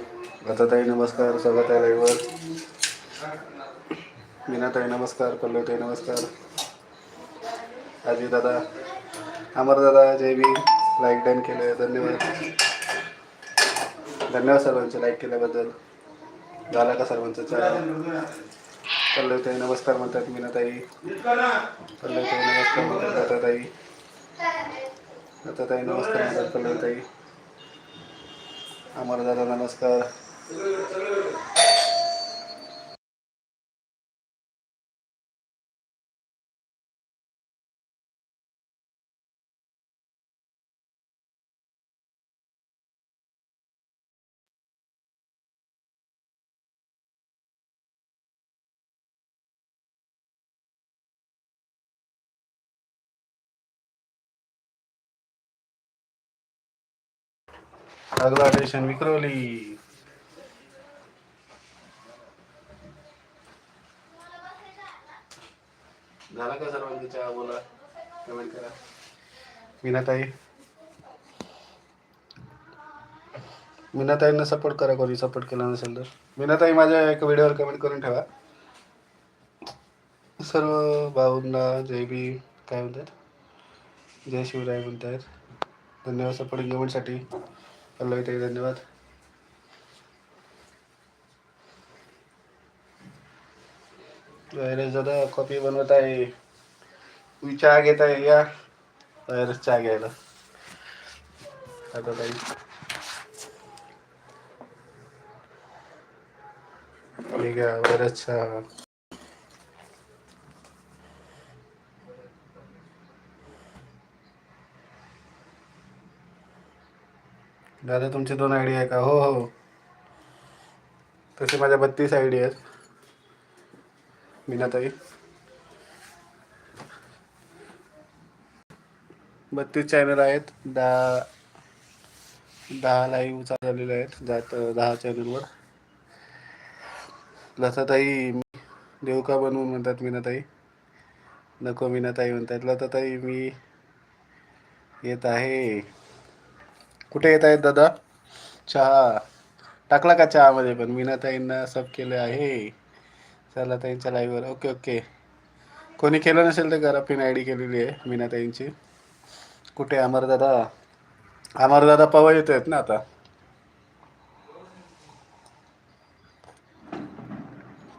लताताई नमस्कार. स्वागत आहे मीनाताई नमस्कार. पल्लवताई नमस्कार. आजी दादा अमर दादा जय बी लाईक डन केलं धन्यवाद. धन्यवाद सर्वांचे लाईक केल्याबद्दल. झाला का सर्वांचा चहा? पल्लवताई नमस्कार म्हणतात मीनाताई. पल्लवताई नमस्कार म्हणतात लताताई लताताई नमस्कार म्हणतात पल्लवीताई अमर दादा नमस्कार. अगला स्टेशन विक्रोली. झाला का सर्वांचा चहा बोला? कमेंट करा. मीनाताई. मीनाताईंना सपोर्ट करा कोणी सपोर्ट केला नसेल तर. मीनाताई माझ्या एका व्हिडिओवर कमेंट करून ठेवा. सर्व भाऊंना जय भीम. काय म्हणतात? जय शिवराय म्हणतात. धन्यवाद सपोर्ट আপনাকে থেকে ধন্যবাদ वायरस दादा कॉपी बनवत आहे चहा या वायरस चहा घ्यायला आता ताई वायरस चहा दादा तुमचे दोन आयडी आहे का? हो हो. तसे माझ्या बत्तीस आयडी आहेत. मीनाताई. बत्तीस चॅनल आहेत. दहा दहा लाईव्ह झालेले आहेत. जात दहा चॅनलवर लताताई देवका बनवून म्हणतात मीनाताई. नको मीनाताई म्हणतात. लताताई मी येत आहे. कुठे येत आहेत दादा? चहा. टाकला का चहामध्ये पण? मीनाताईंना सब केलं आहे. चला ताईंच्या लाईव्हवर ओके ओके. कोणी केलं नसेल तर करा. पिन आय डी केलेली आहे मीनाताईंची. कुठे अमरदादा अमरदादा पवा येत आहेत ना आता?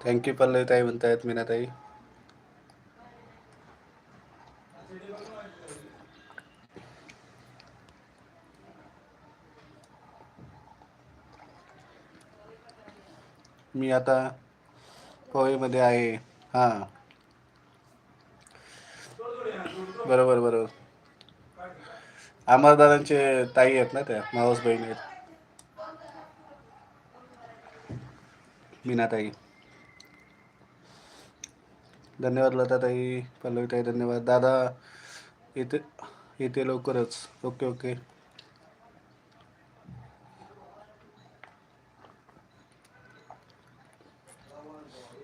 थँक्यू पल्लवी ताई म्हणतायत मीनाताई. मी आता पवईमध्ये आहे. हां. बरोबर बरोबर. अमरदादांचे ताई आहेत ना त्या मावस बहीण आहेत. मीनाताई. धन्यवाद लताताई पल्लवीताई धन्यवाद. दादा येते येते लवकरच. Okay okay.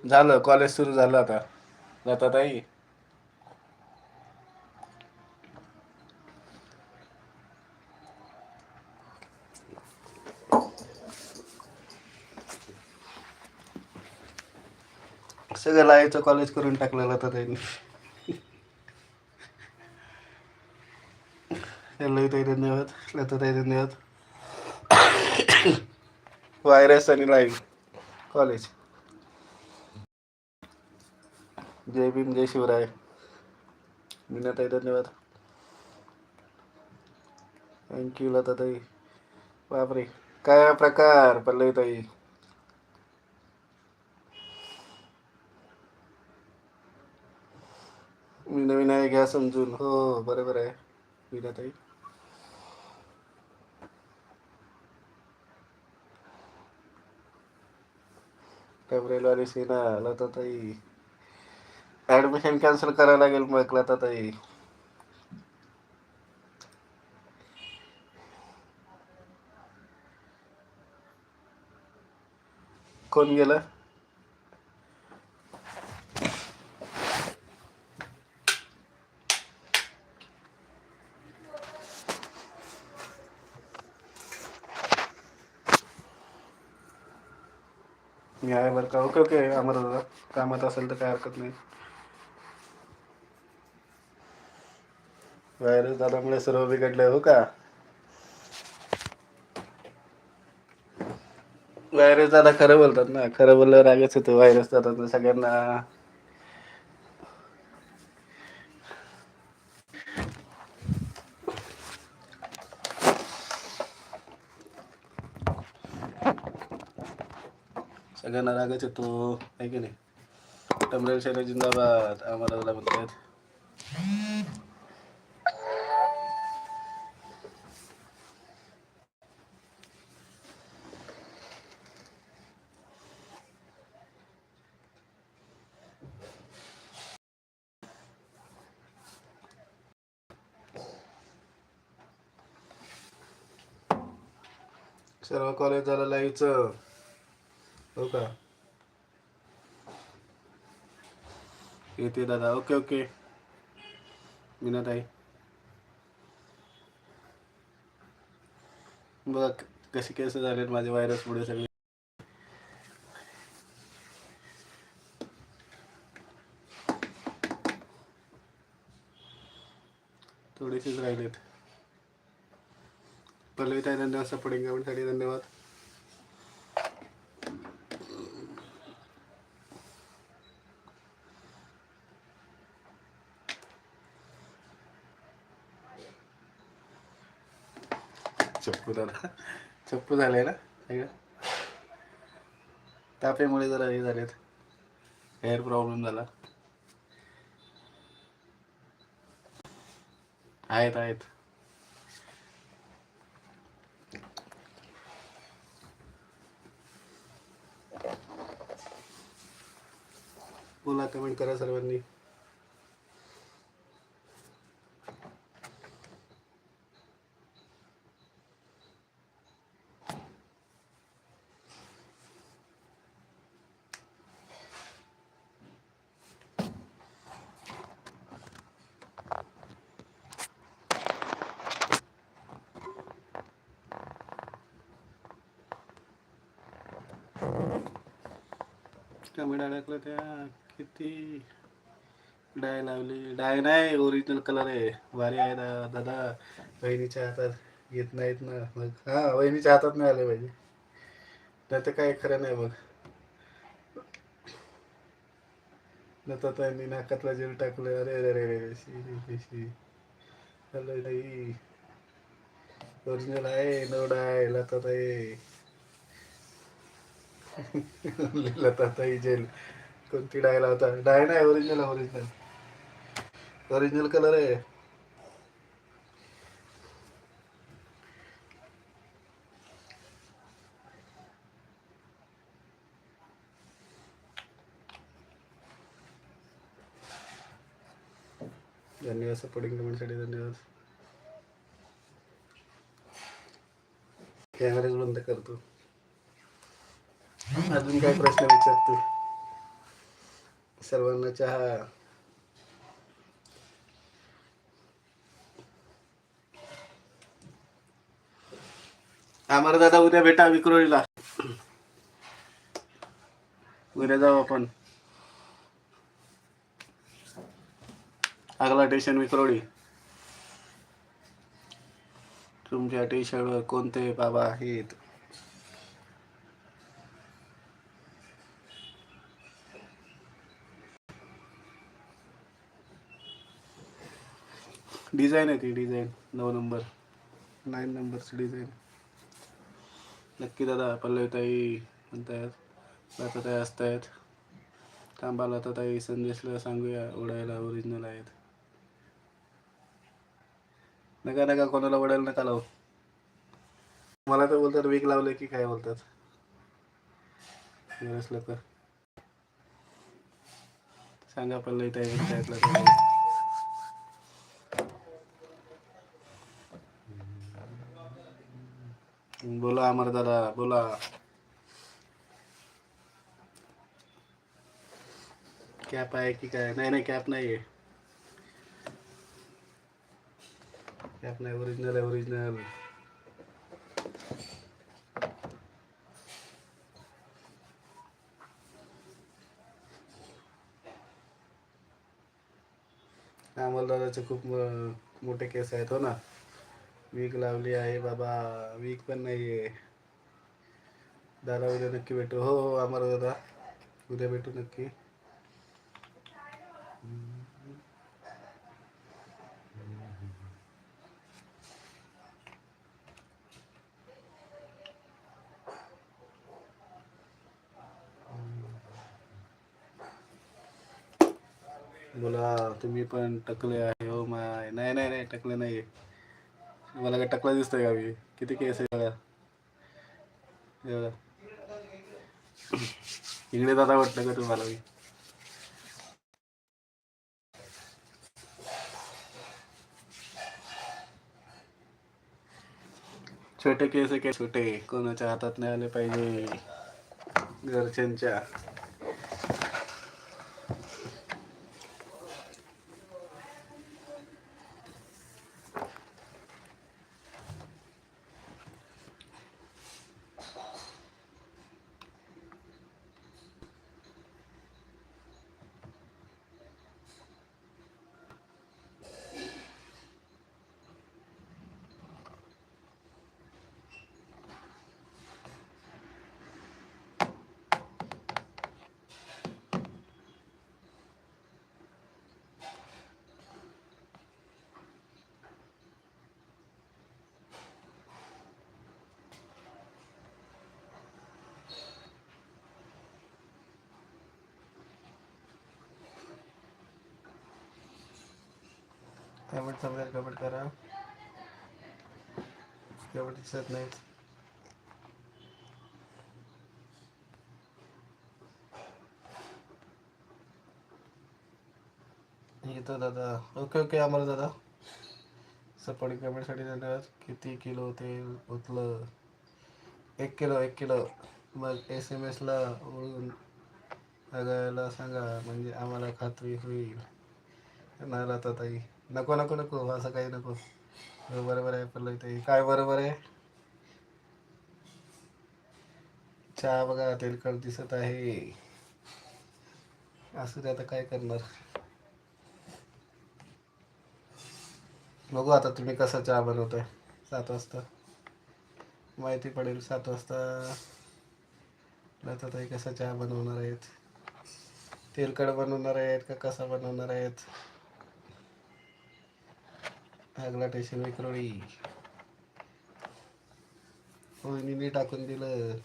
झालं कॉलेज सुरू झालं आता. लताताई. सगळं लाईचं कॉलेज करून टाकलं लई ताई धन्यवाद लताताई धन्यवाद. व्हायरस आणि लाईव्ह कॉलेज जय भीम जय शिवराय. मीनाताई धन्यवाद. थँक्यू लताताई. बापरे. काय प्रकार पल्लवीताई? मी नवीन आहे घ्या समजून. हो, हो बरोबर आहे मीनाताई. टबरेलवाली सेना लताताई. ॲडमिशन कॅन्सल करायला लागेल मग लताताई कोण गेलं? मी आहे बरं का? ओके ओके अमर दादा. कामात असेल तर काय हरकत नाही. व्हायरस दादामुळे सर्व बिघडले हो का? व्हायरस दादा खरं बोलतात ना. खरं बोलल्यावर रागच येतो व्हायरस दादा सगळ्यांना. सगळ्यांना रागच येतो आहे की नाही? टमरेल शैले जिंदाबाद. आम्हाला म्हणतात सर्व कॉलेज झालं लाईव्हचं हो का? येते दादा. Okay okay Meenatai. बघा कसे केस झालेत माझे व्हायरसमुळे सगळे. पल्लवी ताई धन्यवाद सपोर्टिंग कमेंटसाठी धन्यवाद. चप्पू दादा चप्पू झालंय ना? सगळं तापेमुळे जरा हे झालेत. हेअर प्रॉब्लेम झाला. आहेत आहेत. बोला कमेंट करा सर्वांनी. कमेंट अडकलं त्या किती डाय लावली? डाय नाही ओरिजिनल कलर आहे. भारी आहे दादा. बहिणीच्या हातात येत नाहीत ना. मग हा बहिणीच्या हातात नाही आले पाहिजे. नाही तर काय खरं नाही बघ नंतर त्यांनी नाकातला जेल टाकलं अरे अरे अरे अरे नाही ओरिजिनल आहे नो डाय ताई. लता ताई जेल. कोणती डाय लावता? डाय नाही ओरिजिनल ओरिजिनल ओरिजिनल कलर आहे. धन्यवाद सपोर्टिंग कमेंटसाठी धन्यवाद. कॅमेराच बंद करतो अजून काय प्रश्न विचारतो सर्वांना चहा आम्हाला दादा उद्या भेटा विक्रोळीला. उद्या जाऊ आपण. आगला स्टेशन विक्रोळी. तुमच्या टी शर्टवर कोणते बाबा आहेत? डिझाईन आहे ती डिझाईन. नऊ नंबर. नाईन नंबरची डिझाईन. नक्की दादा पल्लवीताई म्हणतायत लताताई असतायत थांबा लताताई संदेशला सांगूया उडायला ओरिजिनल आहेत. नका नका कोणाला उडायला नका लावू. मला तर बोलतात वीक लावले की काय बोलतात. बरेच लोक सांगा पल्लवीताई म्हणतायत लताताई बोला अमर दादा बोला. कॅप आहे की काय? नाही नाही कॅप नाही आहे कॅप नाही ओरिजिनल आहे ओरिजिनल अमरदादाचे खूप मोठे केस आहेत हो ना? वीक लावली आहे बाबा. वीक पण नाही आहे दादा उद्या नक्की भेटू. हो हो अमर दादा. उद्या भेटू नक्की. बोला तुम्ही पण टकले आहे. हो माय नाही नाही नाही टकले नाही मला काय टकला दिसतोय का मी किती केस आहे इकडे दादा वाटलं का तुम्हाला मी छोटे केस आहे काय छोटे. कोणाच्या हातात नाही आले पाहिजे. घरच्यांच्या. कमेंट समजेल कमेंट करा. कमेंट दिसत नाही येतो दादा ओके ओके आम्हाला दादा. सपोर्ट कमेंटसाठी धन्यवाद. किती किलो तेल ओतलं एक किलो एक किलो. मग एस एम एसला ओळून लगायला सांगा म्हणजे आम्हाला खात्री होईल. नाही राहता ताई. नको नको नको असं काही नको. हो, बरोबर आहे पल्लवी ताई. काय बरोबर आहे? चहा बघा तेलकट दिसत आहे. असू ते आता काय करणार? बघू आता तुम्ही कसा चहा बनवताय सात वाजता. माहिती पडेल सात वाजता. आता ताई कसा चहा बनवणार आहेत? तेलकट बनवणार आहेत का कसा बनवणार आहेत? अगला टेशन विक्रोळी वहिनीने टाकून दिलं.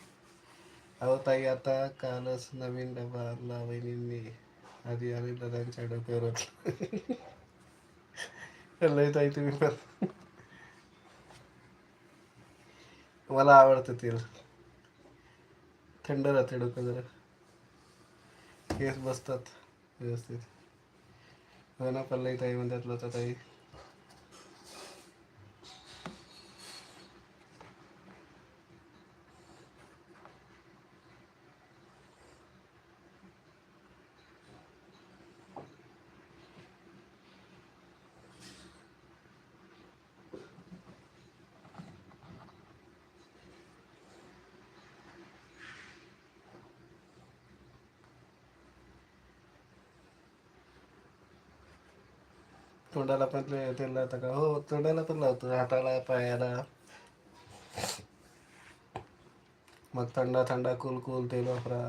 अहो ताई आता कालच नवीन डबा आणला वहिनींनी. आधी आणि दादांच्या डोक्यावर लय ताई तुम्ही पण. मला आवडतं तेल. थंड राहते डोकं जरा. केस बसतात व्यवस्थित. हो ना पल्लई ताई म्हणतात लता ताई तोंडाला पण तेल लावता का हो तोंडाला पण लावतो हाताला पायाला. मग थंडा थंडा कुल कुल तेल वापरा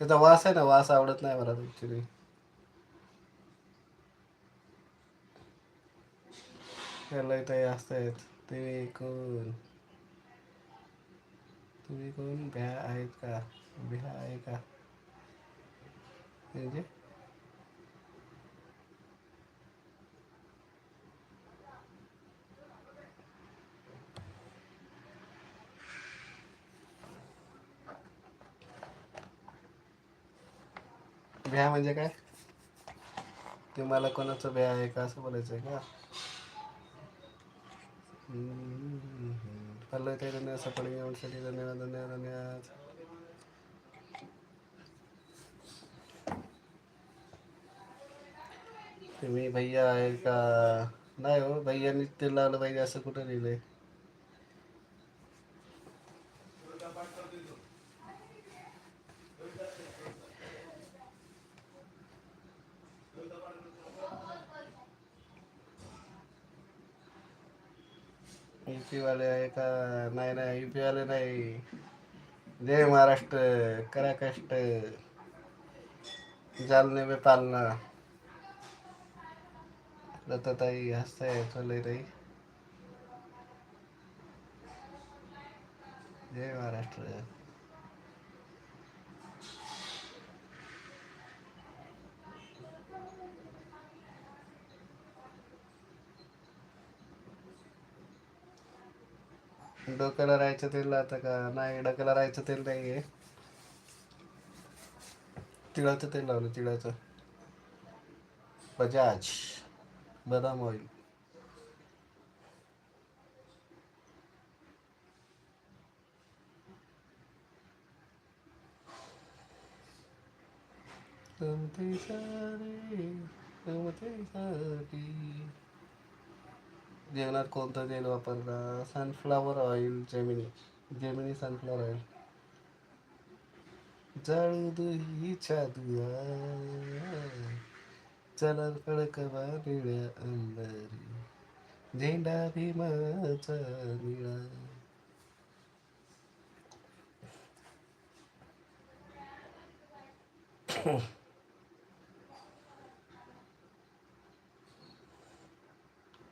त्याचा वास आहे ना वास आवडत नाही मला ॲक्च्युली त्याला ते असतायत. तुम्ही कोण? तुम्ही कोण? भ्या आहेत का? भ्या आहे का? म्हणजे? भ्या म्हणजे काय? तुम्हाला कोणाचं भ्या आहे का? असं बोलायचं आहे का? हॅलो ते धन्यवाद सपोर्ट घेऊनसाठी धन्यवाद धन्यवाद धन्यवाद. तुम्ही भैया आहे का? नाही हो भैयानी तेल लावलं पाहिजे असं कुठं लिहिलंय युपी वाले आहे का नाही नाही युपी वाले नाही जय महाराष्ट्र करा कष्ट जालने बे पालना. लताताई हसताय चालय ताई. जय महाराष्ट्र. डोक्याला राहायचं तेल आता का? नाही डोक्याला राहायचं तेल नाही आहे तिळाचं तेल लावलं तिळाचं. बजाज बदाम ऑइल तुमचे सारे सारी. जेवणात कोणतं तेल वापरता sunflower oil Gemini Gemini sunflower oil जाळू दुहीच्या दुआ चला कडकवा निळ्या अंधारी झेंडा भीमाचा निळा.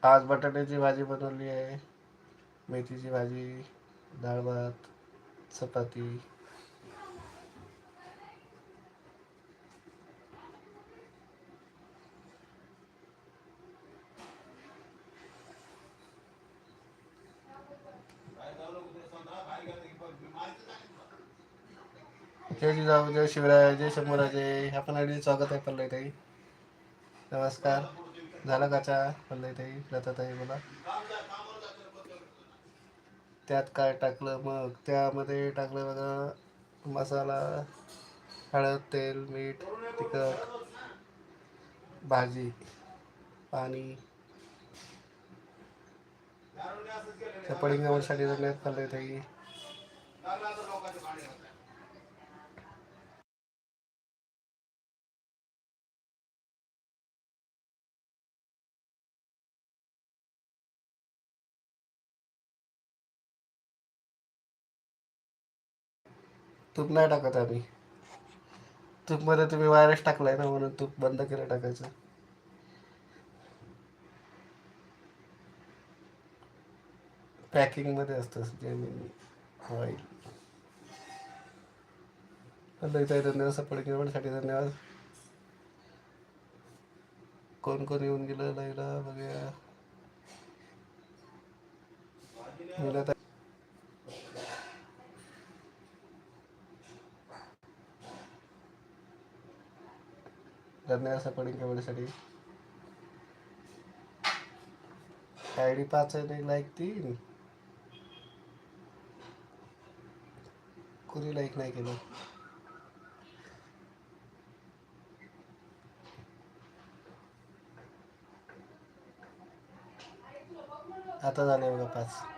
आज बटाट्याची भाजी बनवली आहे. मेथीची भाजी डाळ भात चपाती. जय जिजाऊ जय शिवराय जय शंभूराजे. आपण आणि स्वागत आहे पल्लई ताई. नमस्कार. झालं का चहा? पल्लई ताई आहे बोला. त्यात काय टाकलं? मग त्यामध्ये टाकलं बघा मसाला हळद तेल मीठ तिखट भाजी पाणी. त्या पडिंगामध्ये जगण्यात पल्लई ताई तूप नाही टाकत आम्ही. तूपमध्ये तुम्ही वायरस टाकलाय ना म्हणून तूप बंद केलं टाकायचं. पॅकिंगमध्ये असतं जेमिनी ऑइल ताई धन्यवाद सपोर्ट केल्यासाठी धन्यवाद कोण कोण येऊन गेलं लाईला बघूया. धन्यवाद सपोर्टिंग केल्यासाठी आय डी पाच आहे लाईक तीन. कोणी लाईक नाही केलं? आता झाले बघा पाच.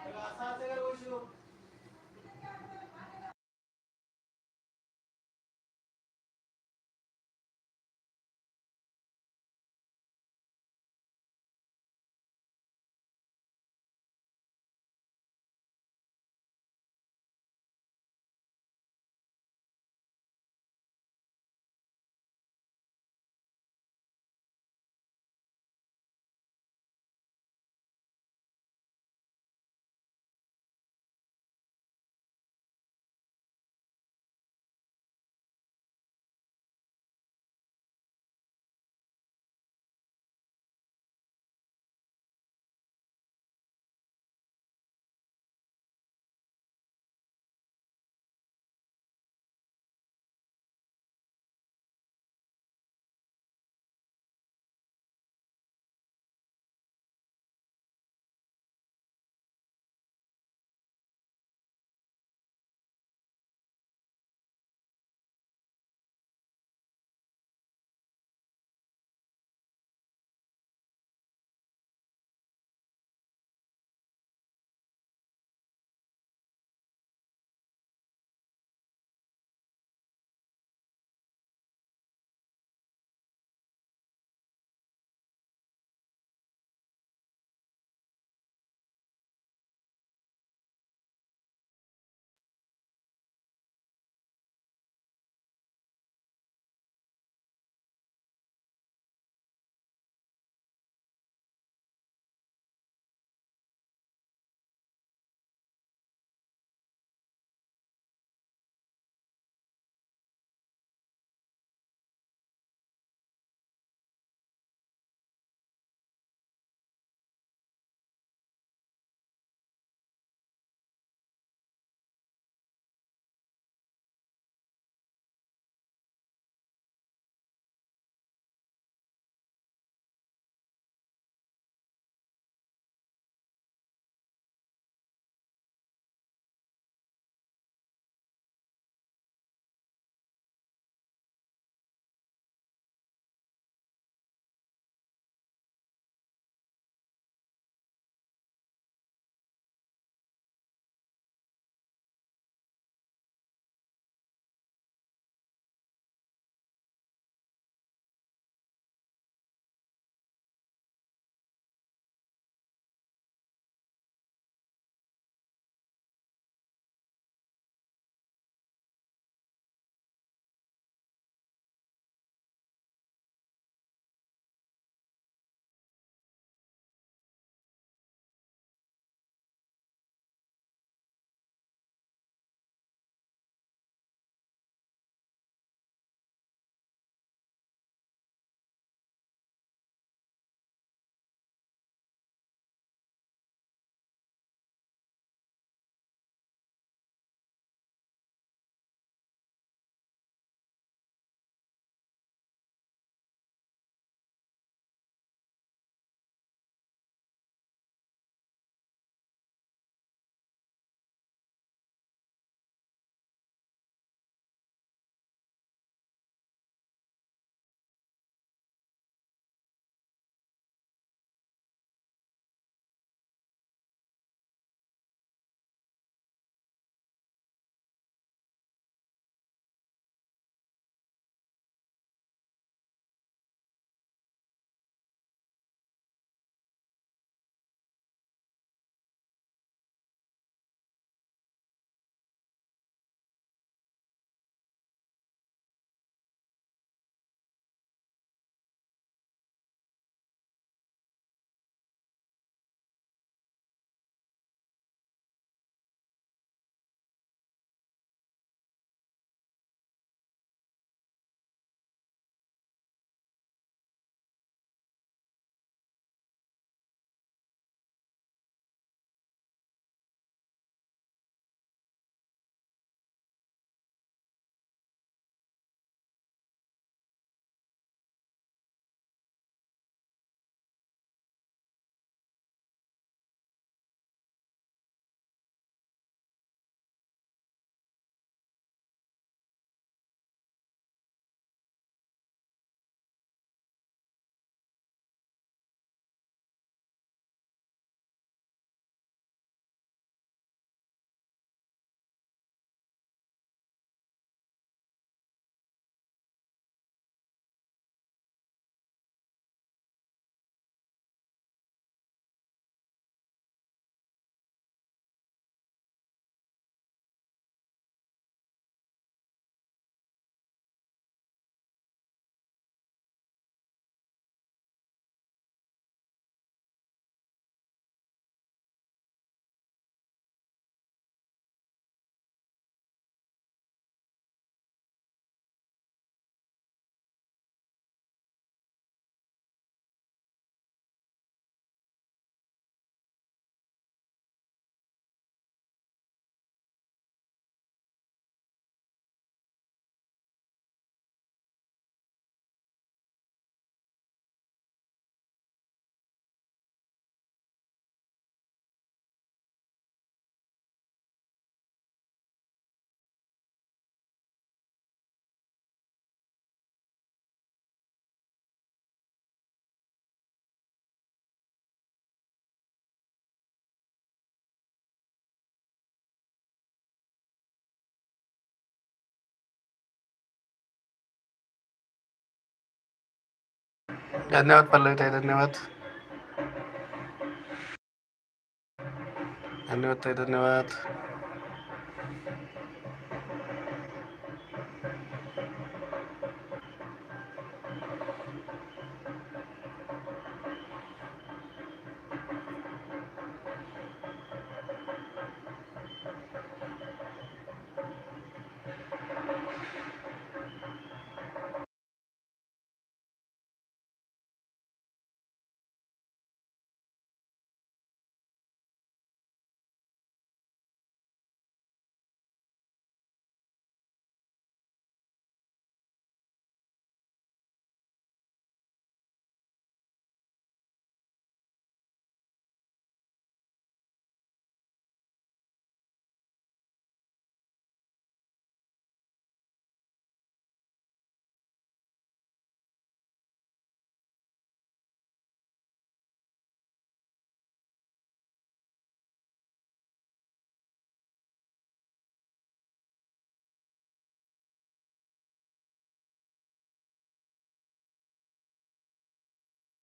धन्यवाद पल्लवीताई धन्यवाद. धन्यवाद ताई धन्यवाद.